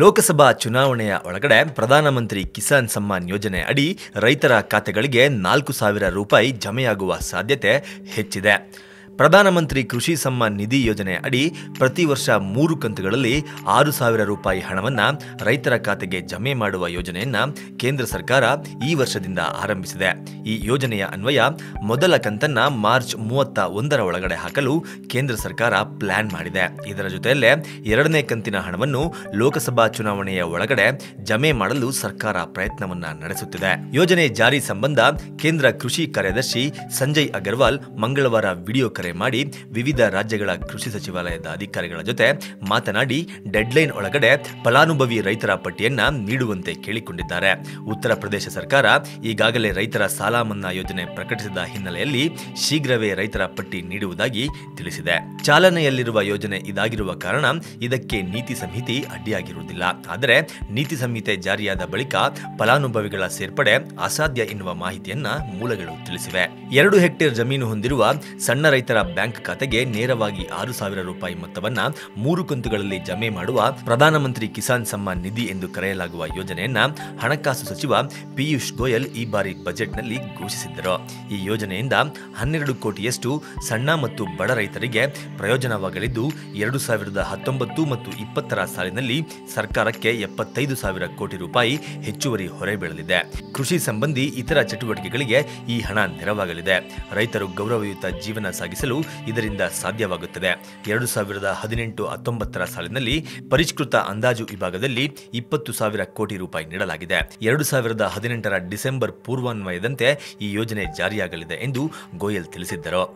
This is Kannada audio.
ಲೋಕಸಭಾ ಚುನಾವಣೆಯ ಒಳಗಡೆ ಪ್ರಧಾನಮಂತ್ರಿ ಕಿಸಾನ್ ಸಮ್ಮಾನ್ ಯೋಜನೆ ಅಡಿ ರೈತರ ಖಾತೆಗಳಿಗೆ ನಾಲ್ಕು ಸಾವಿರ ರೂಪಾಯಿ ಜಮೆಯಾಗುವ ಸಾಧ್ಯತೆ ಹೆಚ್ಚಿದೆ. ಪ್ರಧಾನಮಂತ್ರಿ ಕೃಷಿ ಸಮ್ಮಾನ್ ನಿಧಿ ಯೋಜನೆ ಅಡಿ ಪ್ರತಿ ವರ್ಷ ಮೂರು ಕಂತುಗಳಲ್ಲಿ ಆರು ಸಾವಿರ ರೂಪಾಯಿ ಹಣವನ್ನು ರೈತರ ಖಾತೆಗೆ ಜಮೆ ಮಾಡುವ ಯೋಜನೆಯನ್ನ ಕೇಂದ್ರ ಸರ್ಕಾರ ಈ ವರ್ಷದಿಂದ ಆರಂಭಿಸಿದೆ. ಈ ಯೋಜನೆಯ ಅನ್ವಯ ಮೊದಲ ಕಂತನ್ನ ಮಾರ್ಚ್ ಮೂವತ್ತ ಒಂದರ ಒಳಗಡೆ ಹಾಕಲು ಕೇಂದ್ರ ಸರ್ಕಾರ ಪ್ಲಾನ್ ಮಾಡಿದೆ. ಇದರ ಜೊತೆಯಲ್ಲೇ ಎರಡನೇ ಕಂತಿನ ಹಣವನ್ನು ಲೋಕಸಭಾ ಚುನಾವಣೆಯ ಒಳಗಡೆ ಜಮೆ ಮಾಡಲು ಸರ್ಕಾರ ಪ್ರಯತ್ನವನ್ನ ನಡೆಸುತ್ತಿದೆ. ಯೋಜನೆ ಜಾರಿ ಸಂಬಂಧ ಕೇಂದ್ರ ಕೃಷಿ ಕಾರ್ಯದರ್ಶಿ ಸಂಜಯ್ ಅಗರ್ವಾಲ್ ಮಂಗಳವಾರ ವಿಡಿಯೋ ಕರೆ ಮಾಡಿ ವಿವಿಧ ರಾಜ್ಯಗಳ ಕೃಷಿ ಸಚಿವಾಲಯದ ಅಧಿಕಾರಿಗಳ ಜೊತೆ ಮಾತನಾಡಿ ಡೆಡ್ಲೈನ್ ಒಳಗಡೆ ಫಲಾನುಭವಿ ರೈತರ ಪಟ್ಟಿಯನ್ನ ನೀಡುವಂತೆ ಕೇಳಿಕೊಂಡಿದ್ದಾರೆ. ಉತ್ತರ ಪ್ರದೇಶ ಸರ್ಕಾರ ಈಗಾಗಲೇ ರೈತರ ಸಾಲ ಮನ್ನಾ ಯೋಜನೆ ಪ್ರಕಟಿಸಿದ ಹಿನ್ನೆಲೆಯಲ್ಲಿ ಶೀಘ್ರವೇ ರೈತರ ಪಟ್ಟಿ ನೀಡುವುದಾಗಿ ತಿಳಿಸಿದೆ. ಚಾಲನೆಯಲ್ಲಿರುವ ಯೋಜನೆ ಇದಾಗಿರುವ ಕಾರಣ ಇದಕ್ಕೆ ನೀತಿ ಸಂಹಿತೆ ಅಡ್ಡಿಯಾಗಿರುವುದಿಲ್ಲ. ಆದರೆ ನೀತಿ ಸಂಹಿತೆ ಜಾರಿಯಾದ ಬಳಿಕ ಫಲಾನುಭವಿಗಳ ಸೇರ್ಪಡೆ ಅಸಾಧ್ಯ ಎನ್ನುವ ಮಾಹಿತಿಯನ್ನ ಮೂಲಗಳು ತಿಳಿಸಿವೆ. ಎರಡು ಹೆಕ್ಟೇರ್ ಜಮೀನು ಹೊಂದಿರುವ ಸಣ್ಣ ರೈತರ ಬ್ಯಾಂಕ್ ಖಾತೆಗೆ ನೇರವಾಗಿ ಆರು ಸಾವಿರ ರೂಪಾಯಿ ಮೊತ್ತವನ್ನ ಮೂರು ಕಂತುಗಳಲ್ಲಿ ಜಮೆ ಮಾಡುವ ಪ್ರಧಾನಮಂತ್ರಿ ಕಿಸಾನ್ ಸಮ್ಮಾನ್ ನಿಧಿ ಎಂದು ಕರೆಯಲಾಗುವ ಯೋಜನೆಯನ್ನ ಹಣಕಾಸು ಸಚಿವ ಪಿಯೂಷ್ ಗೋಯಲ್ ಈ ಬಾರಿ ಬಜೆಟ್ನಲ್ಲಿ ಘೋಷಿಸಿದ್ದರು. ಈ ಯೋಜನೆಯಿಂದ ಹನ್ನೆರಡು ಕೋಟಿಯಷ್ಟು ಸಣ್ಣ ಮತ್ತು ಬಡ ರೈತರಿಗೆ ಪ್ರಯೋಜನವಾಗಲಿದ್ದು, ಎರಡು ಸಾವಿರದ ಹತ್ತೊಂಬತ್ತು ಮತ್ತು ಇಪ್ಪತ್ತರ ಸಾಲಿನಲ್ಲಿ ಸರ್ಕಾರಕ್ಕೆ ಎಪ್ಪತ್ತೈದು ಸಾವಿರ ಕೋಟಿ ರೂಪಾಯಿ ಹೆಚ್ಚುವರಿ ಹೊರೆ ಬೀಳಲಿದೆ. ಕೃಷಿ ಸಂಬಂಧಿ ಇತರ ಚಟುವಟಿಕೆಗಳಿಗೆ ಈ ಹಣ ನೆರವಾಗಲಿದೆ. ರೈತರು ಗೌರವಯುತ ಜೀವನ ಸಾಗಿಸಲು ಇದರಿಂದ ಸಾಧ್ಯವಾಗುತ್ತದೆ. ಎರಡು ಸಾವಿರದ ಹದಿನೆಂಟು ಹತ್ತೊಂಬತ್ತರ ಸಾಲಿನಲ್ಲಿ ಪರಿಷ್ಕೃತ ಅಂದಾಜು ವಿಭಾಗದಲ್ಲಿ ಇಪ್ಪತ್ತು ಸಾವಿರ ಕೋಟಿ ರೂಪಾಯಿ ನೀಡಲಾಗಿದೆ. ಎರಡು ಸಾವಿರದ ಹದಿನೆಂಟರ ಡಿಸೆಂಬರ್ ಪೂರ್ವಾನ್ವಯದಂತೆ ಈ ಯೋಜನೆ ಜಾರಿಯಾಗಲಿದೆ ಎಂದು ಗೋಯಲ್ ತಿಳಿಸಿದ್ದರು.